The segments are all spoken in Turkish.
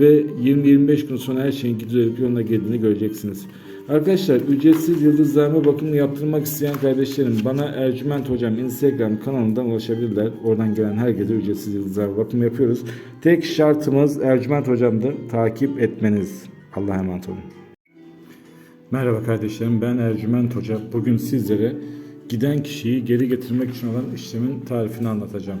ve 20-25 gün sonra her şeyin düzelip yoluna girdiğini göreceksiniz. Arkadaşlar ücretsiz yıldızlarma bakımını yaptırmak isteyen kardeşlerim bana Ercüment Hocam Instagram kanalından ulaşabilirler. Oradan gelen herkese ücretsiz yıldızlarma bakımı yapıyoruz. Tek şartımız Ercüment Hocam'dır. Takip etmeniz. Allah'a emanet olun. Merhaba kardeşlerim ben Ercüment Hoca. Bugün sizlere giden kişiyi geri getirmek için olan işlemin tarifini anlatacağım.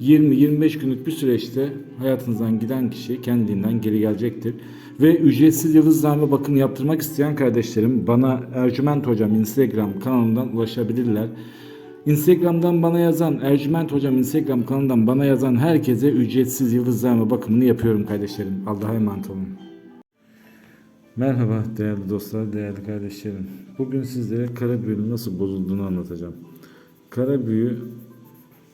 20-25 günlük bir süreçte hayatınızdan giden kişi kendiliğinden geri gelecektir. Ve ücretsiz yıldızlarma bakım yaptırmak isteyen kardeşlerim bana Ercüment Hocam Instagram kanalından ulaşabilirler. Instagram'dan bana yazan, Ercüment Hocam Instagram kanalından bana yazan herkese ücretsiz yıldızlarma bakımını yapıyorum kardeşlerim. Allah'a emanet olun. Merhaba değerli dostlar, değerli kardeşlerim. Bugün sizlere kara büyünün nasıl bozulduğunu anlatacağım. Kara büyü